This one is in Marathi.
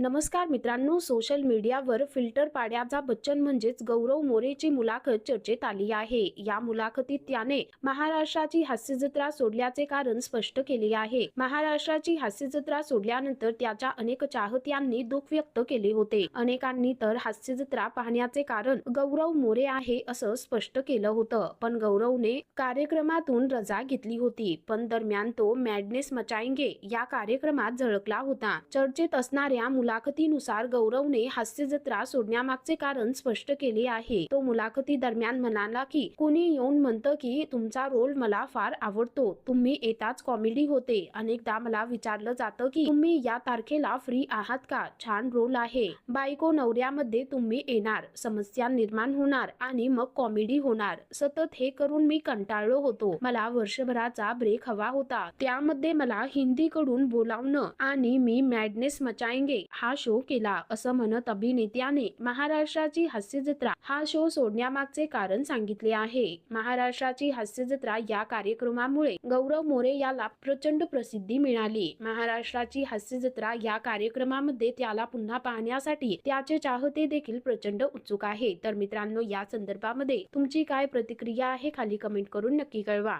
नमस्कार मित्रांनो सोशल मीडियावर फिल्टर पाड्याचा बच्चन म्हणजेच गौरव मोरेची मुलाखत चर्चेत आली आहे. या मुलाखतीत त्याने महाराष्ट्राची हास्यजत्रा सोडल्याचे कारण स्पष्ट केले आहे. महाराष्ट्राची हास्यजत्रा सोडल्यानंतर त्याच्या अनेक चाहत्यांनी दुःख व्यक्त केले होते. अनेकांनी तर हास्यजत्रा पाहण्याचे कारण गौरव मोरे आहे असं स्पष्ट केलं होतं. पण गौरवने कार्यक्रमातून रजा घेतली होती. पण दरम्यान तो मॅडनेस मचाएंगे या कार्यक्रमात झळकला होता. चर्चेत असणाऱ्या मुला मुलाखतीनुसार गौरवने हास्य जत्रा सोडण्यामागचे कारण स्पष्ट केले आहे. तो मुलाखती दरम्यान म्हणाला की कोणी येऊन म्हणतं की तुमचा रोल मला फार आवडतो. तुम्ही येताच कॉमेडी होते. अनेकदा मला विचारलं जातं की तुम्ही या तारखेला फ्री आहात का? छान रोल आहे. बायको नवऱ्यामध्ये तुम्ही येणार. समस्या निर्माण होणार आणि मग कॉमेडी होणार. सतत हे करून मी कंटाळलो होतो. मला वर्षभराचा ब्रेक हवा होता. त्यामध्ये मला हिंदी कडून बोलावणं आणि मी मॅडनेस मचाएंगे हा शो केला असं म्हणत अभिनेत्याने महाराष्ट्राची हास्य जत्रा हा शो सोडण्यामागचे कारण सांगितले आहे. महाराष्ट्राची हास्य जत्रा या कार्यक्रमामुळे गौरव मोरे याला प्रचंड प्रसिद्धी मिळाली. महाराष्ट्राची हास्य जत्रा या कार्यक्रमामध्ये त्याला पुन्हा पाहण्यासाठी त्याचे चाहते देखील प्रचंड उत्सुक आहे. तर मित्रांनो या संदर्भामध्ये तुमची काय प्रतिक्रिया आहे खाली कमेंट करून नक्की कळवा.